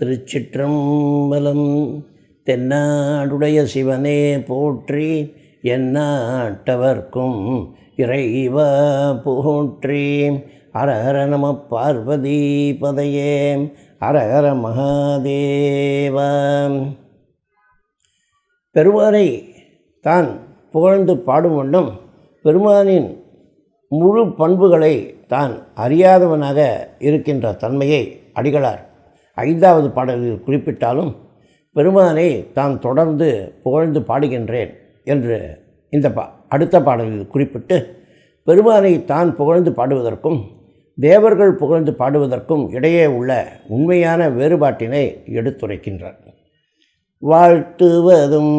திருச்சிற்றம்பலம் தென்னாடுடைய சிவனே போற்றி என்னாட்டவர்க்கும் இறைவா போற்றி. அரஹர நம பார்வதி பதையே அரஹர மகாதேவா. பெருமானை தான் புகழ்ந்து பாடும் வண்ணம் பெருமானின் முழு பண்புகளை தான் அறியாதவனாக இருக்கின்ற தன்மையை அடிகளார். ஐந்தாவது பாடலில் குறிப்பிட்டாலும் பெருமானை தான் தொடர்ந்து புகழ்ந்து பாடுகின்றேன் என்று இந்த பா அடுத்த பாடலில் குறிப்பிட்டு பெருமானை தான் புகழ்ந்து பாடுவதற்கும் தேவர்கள் புகழ்ந்து பாடுவதற்கும் இடையே உள்ள உண்மையான வேறுபாட்டினை எடுத்துரைக்கின்றார் வாழ்த்துவதும்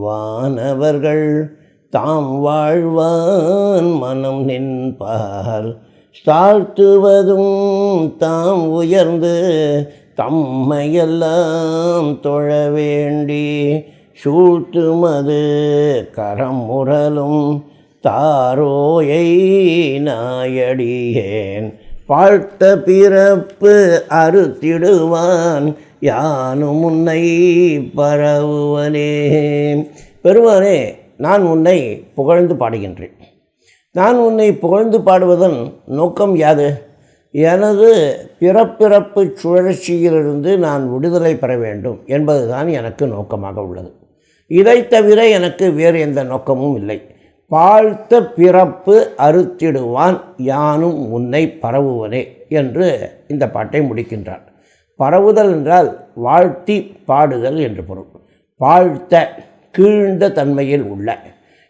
வானவர்கள் தாம் வாழ்வான் மனம் நின்பால் தாழ்த்துவதும் தாம் உயர்ந்து தம்மையெல்லாம் தொழ வேண்டி சூழ்த்துமது கரம் முரலும் தாரோயை நாயடியேன். வாழ்த்த பிறப்பு அறுத்திடுவான் யானும் உன்னை பரவுவனே. பெருமானே நான் உன்னை புகழ்ந்து பாடுகின்றேன். நான் உன்னை புகழ்ந்து பாடுவதன் நோக்கம் யாது? எனது பிறப்பிறப்பு சுழற்சியிலிருந்து நான் விடுதலை பெற வேண்டும் என்பதுதான் எனக்கு நோக்கமாக உள்ளது. இதை தவிர எனக்கு வேறு எந்த நோக்கமும் இல்லை. வாழ்த்த பிறப்பு அறுத்திடுவான் யானும் உன்னை பரவுவனே என்று இந்த பாட்டை முடிக்கின்றார் பரவுதல் என்றால் வாழ்த்தி பாடுதல் என்று பொருள். வாழ்த்த கீழ்ந்த தன்மையில் உள்ள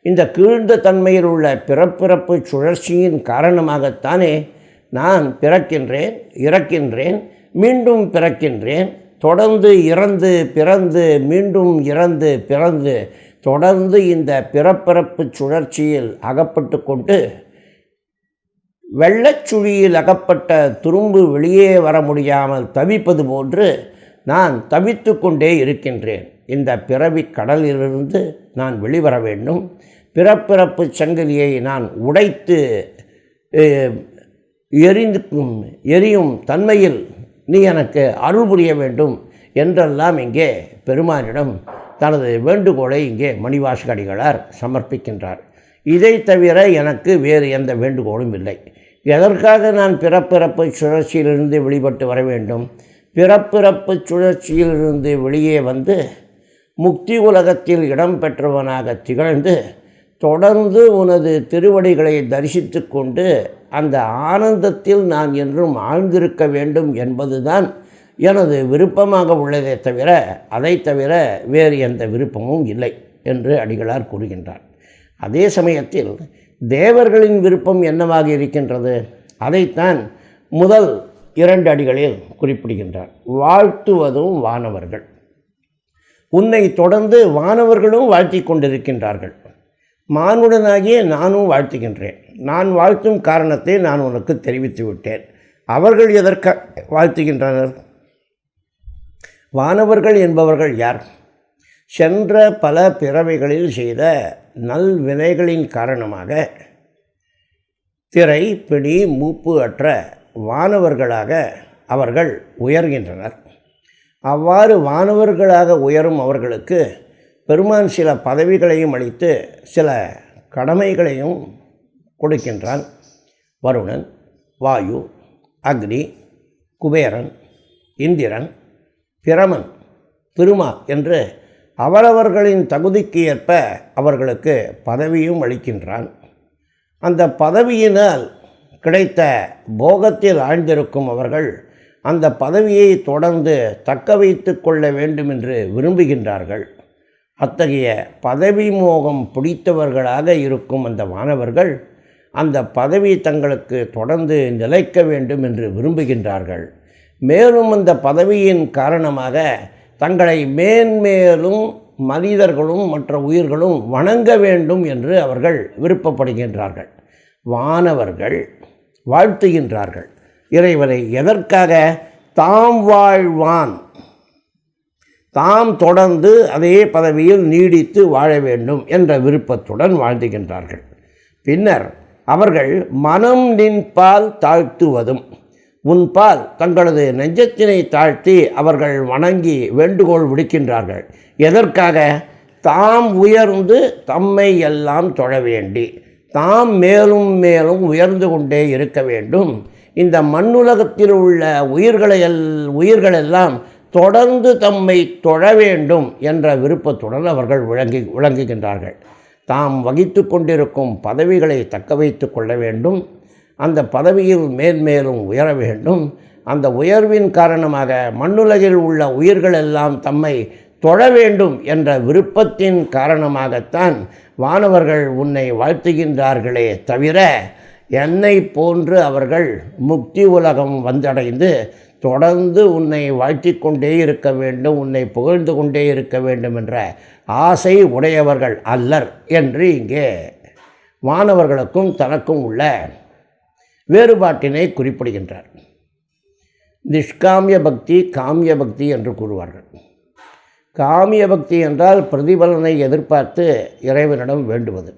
இந்த கீழ்ந்த தன்மையில் உள்ள பிறப்பிறப்பு சுழற்சியின் காரணமாகத்தானே நான் பிறக்கின்றேன் இறக்கின்றேன் மீண்டும் பிறக்கின்றேன் தொடர்ந்து இறந்து பிறந்து மீண்டும் இறந்து பிறந்து தொடர்ந்து இந்த பிறப்பிறப்பு சுழற்சியில் அகப்பட்டு கொண்டு வெள்ளச்சுழியில் அகப்பட்ட துரும்பு வெளியே வர முடியாமல் தவிப்பது போன்று நான் தவித்து கொண்டே இருக்கின்றேன். இந்த பிறவி கடலிலிருந்து நான் வெளிவர வேண்டும். பிறப்பிறப்பு சங்கிலியை நான் உடைத்து எரிந்து எரியும் தன்மையில் நீ எனக்கு அருள் புரிய வேண்டும் என்றெல்லாம் இங்கே பெருமானிடம் தனது வேண்டுகோளை இங்கே மணிவாசகடிகளார் சமர்ப்பிக்கின்றார். இதை தவிர எனக்கு வேறு எந்த வேண்டுகோளும் இல்லை. எதற்காக நான் பிறப்பிறப்பு சுழற்சியிலிருந்து வெளிப்பட்டு வர வேண்டும்? பிறப்பிறப்பு சுழற்சியிலிருந்து வெளியே வந்து முக்தி உலகத்தில் இடம் பெற்றவனாக திகழ்ந்து தொடர்ந்து உனது திருவடிகளை தரிசித்து கொண்டு அந்த ஆனந்தத்தில் நான் என்றும் ஆழ்ந்திருக்க வேண்டும் என்பதுதான் எனது விருப்பமாக உள்ளதே தவிர அதை தவிர வேறு எந்த விருப்பமும் இல்லை என்று அடிகளார் கூறுகின்றார். அதே சமயத்தில் தேவர்களின் விருப்பம் என்னவாக இருக்கின்றது? அதைத்தான் முதல் இரண்டு அடிகளில் குறிப்பிடுகின்றார். வாழ்த்துவதும் வானவர்கள். உன்னை தொடர்ந்து வானவர்களும் வாழ்த்தி கொண்டிருக்கின்றார்கள். மானுடனாகிய நானும் வாழ்த்துகின்றேன். நான் வாழ்த்தும் காரணத்தை நான் உனக்கு தெரிவித்து விட்டேன். அவர்கள் எதற்காக வாழ்த்துகின்றனர்? வானவர்கள் என்பவர்கள் யார்? சென்ற பல பிறவைகளில் செய்த நல் வினைகளின் காரணமாக திரை பிடி மூப்பு அற்ற வானவர்களாக அவர்கள் உயர்கின்றனர். அவ்வாறு வானவர்களாக உயரும் அவர்களுக்கு பெருமான் சில பதவிகளையும் அளித்து சில கடமைகளையும் கொடுக்கின்றான். வருணன் வாயு அக்னி குபேரன் இந்திரன் பிரமன் பெருமா என்று அவரவர்களின் தகுதிக்கு ஏற்ப அவர்களுக்கு பதவியும் அளிக்கின்றான். அந்த பதவியினால் கிடைத்த போகத்தில் ஆழ்ந்திருக்கும் அவர்கள் அந்த பதவியை தொடர்ந்து தக்க வைத்து கொள்ள வேண்டும் என்று விரும்புகின்றார்கள். அத்தகைய பதவி மோகம் பிடித்தவர்களாக இருக்கும் அந்த மாணவர்கள் அந்த பதவி தங்களுக்கு தொடர்ந்து நிலைக்க வேண்டும் என்று விரும்புகின்றார்கள். மேலும் அந்த பதவியின் காரணமாக தங்களை மேன்மேலும் மனிதர்களும் மற்ற உயிர்களும் வணங்க வேண்டும் என்று அவர்கள் விருப்பப்படுகின்றார்கள். வானவர்கள் வாழ்த்துகின்றார்கள். இறைவனை எதற்காக தாம் வாழ்வான் தாம் தொடர்ந்து அதே பதவியில் நீடித்து வாழ வேண்டும் என்ற விருப்பத்துடன் வாழ்ந்துகின்றார்கள். பின்னர் அவர்கள் மனம் நின்பால் தாழ்த்துவதும் உன்பால் தங்களது நெஞ்சத்தினை தாழ்த்தி அவர்கள் வணங்கி வேண்டுகோள் விடுக்கின்றார்கள். எதற்காக? தாம் உயர்ந்து தம்மை எல்லாம் தொழ வேண்டி தாம் மேலும் மேலும் உயர்ந்து கொண்டே இருக்க வேண்டும். இந்த மண்ணுலகத்தில் உள்ள உயிர்களை எல் உயிர்களெல்லாம் தொடர்ந்து தம்மை தொழ வேண்டும் என்ற விருப்பத்துடன் அவர்கள் விளங்கி விளங்குகின்றார்கள். தாம் வகித்து கொண்டிருக்கும் பதவிகளை தக்க வைத்து கொள்ள வேண்டும். அந்த பதவியில் மேன்மேலும் உயர வேண்டும். அந்த உயர்வின் காரணமாக மண்ணுலகில் உள்ள உயிர்கள் எல்லாம் தம்மை தொழ வேண்டும் என்ற விருப்பத்தின் காரணமாகத்தான் வானவர்கள் உன்னை வாழ்த்துகின்றார்களே தவிர என்னை போன்று அவர்கள் முக்தி உலகம் வந்தடைந்து தொடர்ந்து உன்னை வாழ்த்திக்கொண்டே இருக்க வேண்டும் உன்னை புகழ்ந்து கொண்டே இருக்க வேண்டும் என்ற ஆசை உடையவர்கள் அல்லர் என்று இங்கே மாணவர்களுக்கும் தனக்கும் உள்ள வேறுபாட்டினை குறிப்பிடுகின்றார். நிஷ்காமிய பக்தி காமிய பக்தி என்று கூறுவார்கள். காமிய பக்தி என்றால் பிரதிபலனை எதிர்பார்த்து இறைவனிடம் வேண்டுவது.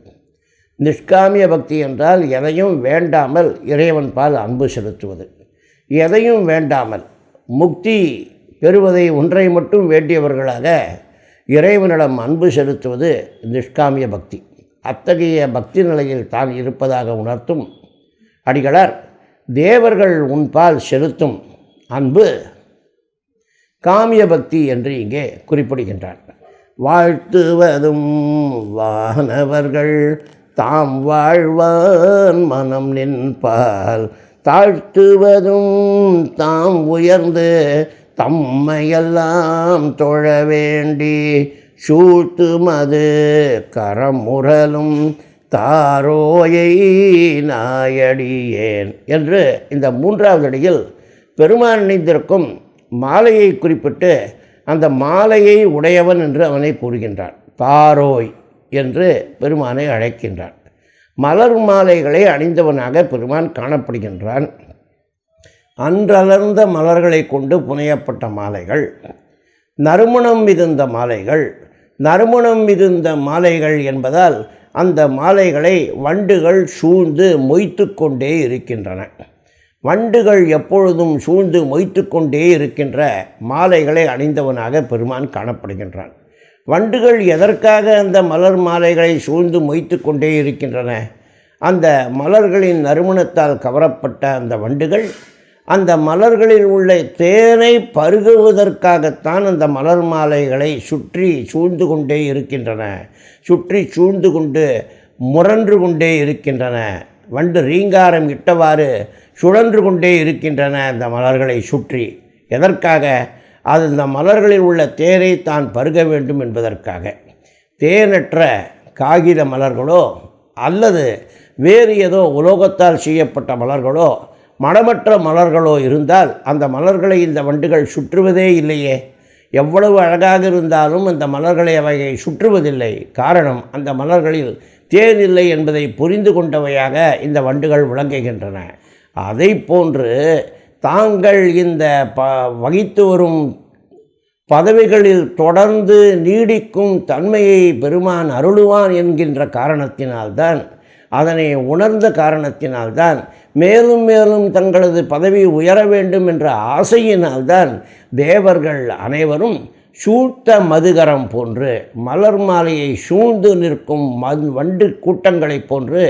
நிஷ்காமிய பக்தி என்றால் எதையும் வேண்டாமல் இறைவன் பால் அன்பு செலுத்துவது. எதையும் வேண்டாமல் முக்தி பெறுவதை ஒன்றை மட்டும் வேண்டியவர்களாக இறைவனிடம் அன்பு செலுத்துவது நிஷ்காமிய பக்தி. அத்தகைய பக்தி நிலையில் தான் இருப்பதாக உணர்த்தும். அடிகளார் தேவர்கள் உன்பால் செலுத்தும் அன்பு காமிய பக்தி என்று இங்கே குறிப்பிடுகின்றார். வாழ்த்துவதும் வானவர்கள் தாம் வாழ்வான் மனம் நின்பால் தாழ்த்துவதும் தாம் உயர்ந்து தம்மையெல்லாம் தொழ வேண்டி சூழ்த்துமது கரமுரலும் தாரோயை நாயடியேன் என்று இந்த மூன்றாவது அடியில் பெருமான் இணைந்திருக்கும் மாலையை குறிப்பிட்டு அந்த மாலையை உடையவன் என்று அவனை கூறுகின்றான். தாரோய் என்று பெருமானை அழைக்கின்றான். மலர் மாலைகளை அணிந்தவனாக பெருமான் காணப்படுகின்றான். அன்றலர்ந்த மலர்களை கொண்டு புனையப்பட்ட மாலைகள் நறுமணம் மிகுந்த மாலைகள் நறுமணம் மிகுந்த மாலைகள் என்பதால் அந்த மாலைகளை வண்டுகள் சூழ்ந்து மொய்த்து கொண்டே இருக்கின்றன. வண்டுகள் எப்பொழுதும் சூழ்ந்து மொய்த்து கொண்டே இருக்கின்ற மாலைகளை அணிந்தவனாக பெருமான் காணப்படுகின்றான். வண்டுகள் எதற்காக அந்த மலர் மாலைகளை சூழ்ந்து மொய்த்து கொண்டே இருக்கின்றன? அந்த மலர்களின் நறுமணத்தால் கவரப்பட்ட அந்த வண்டுகள் அந்த மலர்களில் உள்ள தேனை பருகுவதற்காகத்தான் அந்த மலர் மாலைகளை சுற்றி சூழ்ந்து கொண்டே இருக்கின்றன. சுற்றி சூழ்ந்து கொண்டு முரன்று கொண்டே இருக்கின்றன. வண்டு ரீங்காரம் இட்டவாறு சுழன்று கொண்டே இருக்கின்றன அந்த மலர்களை சுற்றி. எதற்காக? அது இந்த மலர்களில் உள்ள தேனை தான் பருக வேண்டும் என்பதற்காக. தேனற்ற காகித மலர்களோ அல்லது வேறு ஏதோ உலோகத்தால் செய்யப்பட்ட மலர்களோ மனமற்ற மலர்களோ இருந்தால் அந்த மலர்களை இந்த வண்டுகள் சுற்றுவதே இல்லையே. எவ்வளவு அழகாக இருந்தாலும் அந்த மலர்களை அவையை சுற்றுவதில்லை. காரணம் அந்த மலர்களில் தேன் இல்லை என்பதை புரிந்து கொண்டவையாக இந்த வண்டுகள் விளங்குகின்றன. அதை போன்று தாங்கள் இந்த ப வகித்து வரும் பதவிகளில் தொடர்ந்து நீடிக்கும் தன்மையை பெருமான் அருளுவான் என்கின்ற காரணத்தினால்தான் அதனை உணர்ந்த காரணத்தினால்தான் மேலும் மேலும் தங்களது பதவி உயர வேண்டும் என்ற ஆசையினால்தான் தேவர்கள் அனைவரும் சூழ்த்த மதுகரம் போன்று மலர் மாலையை சூழ்ந்து நிற்கும் மது வண்டு கூட்டங்களைப் போன்று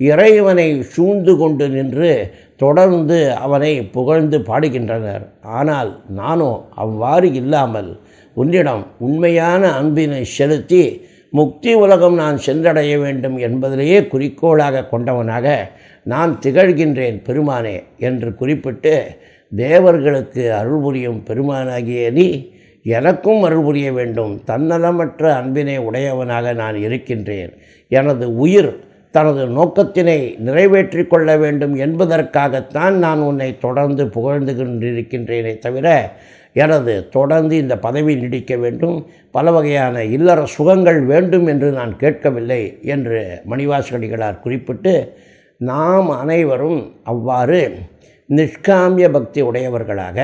இறைவனை சூழ்ந்து கொண்டு நின்று தொடர்ந்து அவனை புகழ்ந்து பாடுகின்றனர். ஆனால் நானோ அவ்வாறு இல்லாமல் உன்னிடம் உண்மையான அன்பினை செலுத்தி முக்தி உலகம் நான் சென்றடைய வேண்டும் என்பதிலேயே குறிக்கோளாக கொண்டவனாக நான் திகழ்கின்றேன் பெருமானே என்று குறிப்பிட்டு தேவர்களுக்கு அருள் புரியும் பெருமானாகிய நீ எனக்கும் அருள் புரிய வேண்டும். தன்னலமற்ற அன்பினை உடையவனாக நான் இருக்கின்றேன். எனது உயிர் தனது நோக்கத்தினை நிறைவேற்றி கொள்ள வேண்டும் என்பதற்காகத்தான் நான் உன்னை தொடர்ந்து புகழ்ந்து கொண்டிருக்கின்றேனே தவிர எனது தொடர்ந்து இந்த பதவி நீடிக்க வேண்டும். பல வகையான இல்லற சுகங்கள் வேண்டும் என்று நான் கேட்கவில்லை என்று மணிவாசகடிகளார் குறிப்பிட்டு நாம் அனைவரும் அவ்வாறு நிஷ்காமிய பக்தி உடையவர்களாக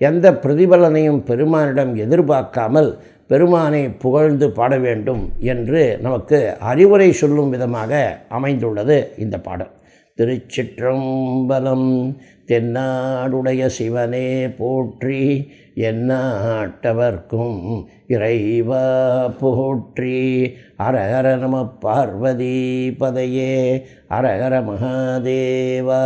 எந்த பிரதிபலனையும் பெருமானிடம் எதிர்பார்க்காமல் பெருமானை புகழ்ந்து பாட வேண்டும் என்று நமக்கு அறிவுரை சொல்லும் விதமாக அமைந்துள்ளது இந்த பாடல். திருச்சிற்றம்பலம் தென்னாடுடைய சிவனே போற்றி என்னாட்டவர்க்கும் இறைவா போற்றி. அரகர நம பார்வதி பதையே அரகர மகாதேவா.